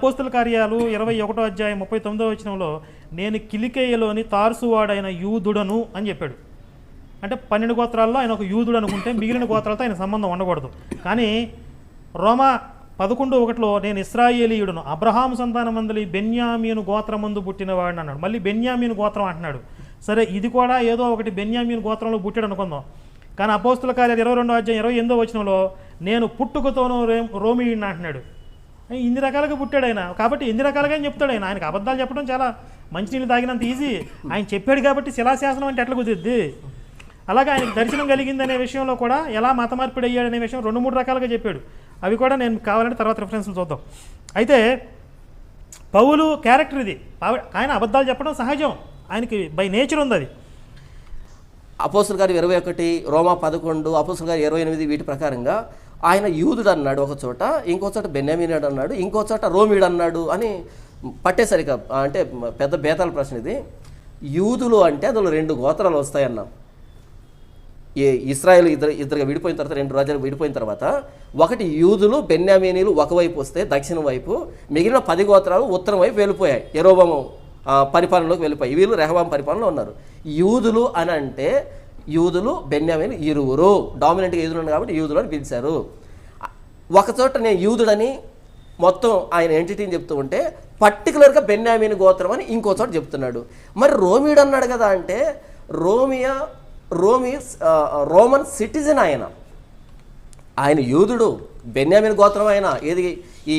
అపోస్తుల కార్యాలు ఇరవై ఒకటో అధ్యాయం ముప్పై తొమ్మిదో వచనంలో నేను కిలికేయలోని తార్సువాడైన యూదుడను అని చెప్పాడు. అంటే పన్నెండు గోత్రాల్లో ఆయన ఒక యూదుడు అనుకుంటే మిగిలిన గోత్రాలతో ఆయన సంబంధం ఉండకూడదు. కానీ రోమా పదకొండు ఒకటిలో నేను ఇస్రాయేలీయుడును అబ్రహాం సంతానం మందలి బెన్యామీను గోత్రమందు పుట్టినవాడిని అన్నాడు. మళ్ళీ బెన్యామీను గోత్రం అంటున్నాడు. సరే ఇది కూడా ఏదో ఒకటి బెన్యామీన్ గోత్రంలో పుట్టాడు అనుకుందాం. కానీ అపోస్తుల కార్యాలు ఇరవై రెండో అధ్యాయం ఇరవై ఎనిమిదో వచనంలో నేను పుట్టుకతోనూ రే- రోమియుడిని అంటున్నాడు. ఇన్ని రకాలుగా పుట్టాడు ఆయన. కాబట్టి ఎన్ని రకాలుగా అని చెప్తాడు ఆయన. ఆయనకు అబద్ధాలు చెప్పడం చాలా మంచినీళ్ళు తాగినంత ఈజీ. ఆయన చెప్పాడు కాబట్టి శిలాశాసనం అంటే ఎట్లా కుదిరిద్ది. అలాగే ఆయనకు దర్శనం కలిగిందనే విషయంలో కూడా ఎలా మత మార్పిడి అయ్యాడనే విషయం రెండు మూడు రకాలుగా చెప్పాడు. అవి కూడా నేను కావాలంటే తర్వాత రిఫరెన్స్లు చూద్దాం. అయితే పౌలు క్యారెక్టర్ ఇది. ఆయన అబద్ధాలు చెప్పడం సహజం. ఆయనకి బై నేచర్ ఉంది అది. అపోసులు గారు ఇరవై ఒకటి రోమా పదకొండు అపోసులు గారు ఇరవై ఎనిమిది వీటి ప్రకారంగా ఆయన యూదుడు అన్నాడు ఒక చోట ఇంకో చోట బెన్యామీనుడు అన్నాడు ఇంకో చోట రోమిడు అన్నాడు అని పట్టేసరిగా అంటే పెద్ద బేతాల ప్రశ్న ఇది. యూదులు అంటే అందులో రెండు గోత్రాలు వస్తాయన్నాం. ఏ ఇస్రాయల్ ఇద్దరు ఇద్దరుగా విడిపోయిన తర్వాత రెండు రాజ్యాలు విడిపోయిన తర్వాత ఒకటి యూదులు బెన్యామీనీలు ఒకవైపు వస్తే దక్షిణం వైపు మిగిలిన పది గోత్రాలు ఉత్తరం వైపు వెళ్ళిపోయాయి. ఎరోబము పరిపాలనలోకి వెళ్ళిపోయాయి. వీళ్ళు రెహబాం పరిపాలనలో ఉన్నారు. యూదులు అని అంటే యూదులు బెన్యామీన్ ఇరువురు. డామినెంట్గా ఎదురున్నారు కాబట్టి యూదులు అని పిలిచారు. ఒకచోట నేను యూదుడని మొత్తం ఆయన ఎంటిటీని చెప్తూ ఉంటే పర్టికులర్గా బెన్యామీని గోత్రం అని ఇంకో చోట చెప్తున్నాడు. మరి రోమియుడు అన్నాడు కదా అంటే రోమియా రోమి రోమన్ సిటిజన్ ఆయన. ఆయన యూదుడు బెన్యామిన్ గోత్రం ఆయన ఏది ఈ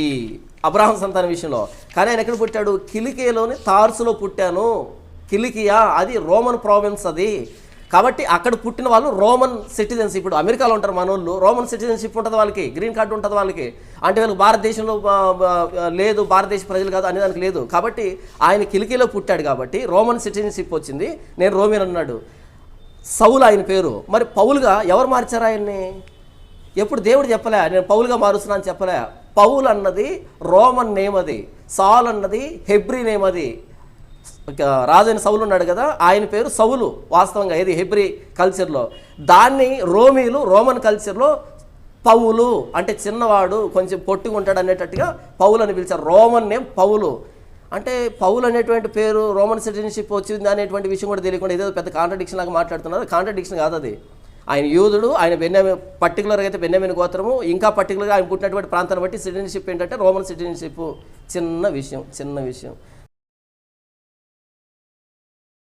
అబ్రాహం సంతానం విషయంలో. కానీ ఆయన ఎక్కడ పుట్టాడు? కిలికియలోని తార్సులో పుట్టాను. కిలికియా అది రోమన్ ప్రావిన్స్ అది. కాబట్టి అక్కడ పుట్టిన వాళ్ళు రోమన్ సిటిజన్స్ ఇప్పుడు అమెరికాలో ఉంటారు మన వాళ్ళు రోమన్ సిటిజన్షిప్ ఉంటుంది వాళ్ళకి గ్రీన్ కార్డు ఉంటుంది వాళ్ళకి. అంటే వీళ్ళు భారతదేశంలో లేదు భారతదేశ ప్రజలు కాదు అనే దానికి లేదు. కాబట్టి ఆయన కిలికిలో పుట్టాడు కాబట్టి రోమన్ సిటిజన్షిప్ వచ్చింది. నేను రోమియన్ అన్నాడు సౌలు ఆయన పేరు. మరి పౌలుగా ఎవరు మార్చారు ఆయన్ని? ఎప్పుడు దేవుడు చెప్పలే నేను పౌలుగా మారుస్తున్నాను చెప్పలే. పౌల్ అన్నది రోమన్ నేమ్ అది. సాల్ అన్నది హెబ్రీ నేమ్ అది. రాజైన సౌలు ఉన్నాడు కదా ఆయన పేరు సౌలు వాస్తవంగా ఇది హెబ్రి కల్చర్లో. దాన్ని రోమీలు రోమన్ కల్చర్లో పౌలు అంటే చిన్నవాడు కొంచెం పొట్టిగా ఉంటాడు అనేటట్టుగా పౌలు అని పిలిచారు. Roman name Paul. అంటే పౌలు అనేటువంటి పేరు రోమన్ సిటిజన్షిప్ వచ్చింది అనేటువంటి విషయం కూడా తెలియకుండా ఏదో పెద్ద కాంట్రడిక్షన్ లాగా మాట్లాడుతున్నారు. కాంట్రడిక్షన్ కాదు అది. ఆయన యూదుడు ఆయన బెన్యామి పర్టికులర్గా అయితే బెన్యామిన్ గోత్రము ఇంకా పర్టికులర్గా ఆయన పుట్టినటువంటి ప్రాంతాన్ని బట్టి సిటిజన్షిప్ ఏంటంటే రోమన్ సిటిజన్షిప్ చిన్న విషయం చిన్న విషయం.